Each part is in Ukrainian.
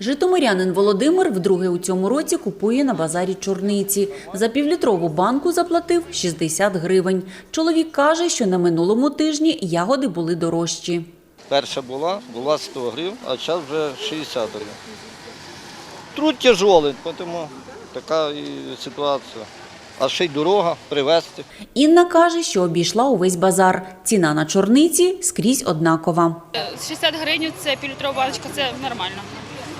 Житомирянин Володимир вдруге у цьому році купує на базарі чорниці. За півлітрову банку заплатив 60 гривень. Чоловік каже, що на минулому тижні ягоди були дорожчі. Перша була, була 100 гривень, а зараз вже 60 гривень. Труд тяжолий, тому така і ситуація. А ще й дорога привезти. Інна каже, що обійшла увесь базар. Ціна на чорниці скрізь однакова. 60 гривень це півлітрова баночка, це нормально.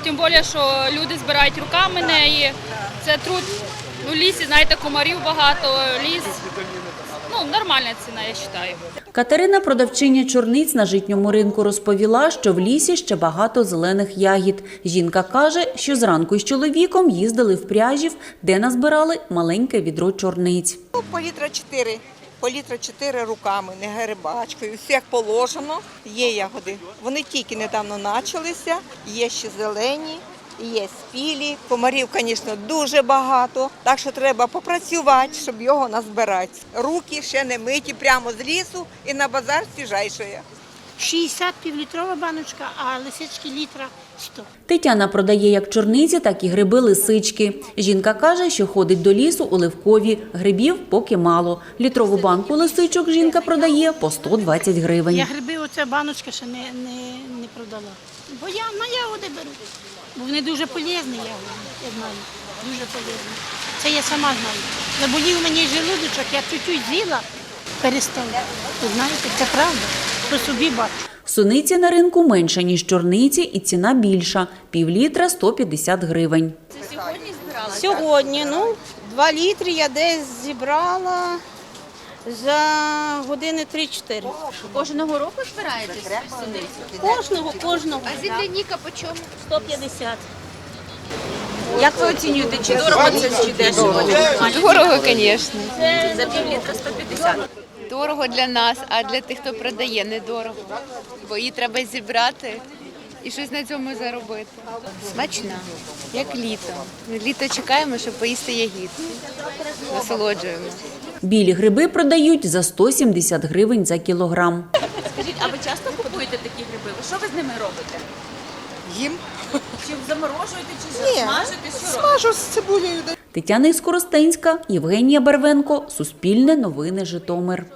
Тим більше, що люди збирають руками неї. Це труд. Ну, лісі, знаєте, комарів багато, ліс. Ну, нормальна ціна, я вважаю. Катерина, продавчиня чорниць на житньому ринку, розповіла, що в лісі ще багато зелених ягід. Жінка каже, що зранку з чоловіком їздили в пряжів, де назбирали маленьке відро чорниць. Ну, по літра 4. По літра 4 руками, не грибачкою. Все як положено. Є ягоди. Вони тільки недавно почалися, є ще зелені, є спілі. Комарів, звісно, дуже багато. Так що треба попрацювати, щоб його назбирати. Руки ще не миті прямо з лісу і на базар свіжайшої. 60 півлітрова баночка, а лисички літра 100. Тетяна продає як чорниці, так і гриби лисички. Жінка каже, що ходить до лісу у Левкові. Грибів поки мало. Літрову банку лисичок жінка продає по 120 гривень. Я гриби, оця баночка ще не, не, не продала. Бо я на ягоди беру. Бо вони дуже полезні ягоди, я знаю. Дуже полезні. Це я сама знаю. Заболів мені желудочок, я чуть-чуть з'їла, перестала. Знаєте, це правда. По собі бачу. Суниці на ринку менша, ніж чорниці, і ціна більша – пів літра – 150 гривень. Це Сьогодні, ну, 2 літри я десь зібрала за години 3-4. Кожного року збираєтесь суниці? Кожного, кожного. А зідлініка по чому? 150. Як ви оцінюєте, чи дорого це, чи дешево? Дорого, звісно. За пів літра 150. Дорого для нас, а для тих, хто продає, недорого. Бо її треба зібрати і щось на цьому заробити. Смачна, як літо. Літо чекаємо, щоб поїсти ягід. Насолоджуємо. Білі гриби продають за 170 гривень за кілограм. Скажіть, а ви часто купуєте такі гриби? Що ви з ними робите? Їм Чи заморожуєте, чи Ні. смажите? Що робите? смажу з цибулею. Тетяна Іскоростенська, Євгенія Барвенко, Суспільне новини Житомир.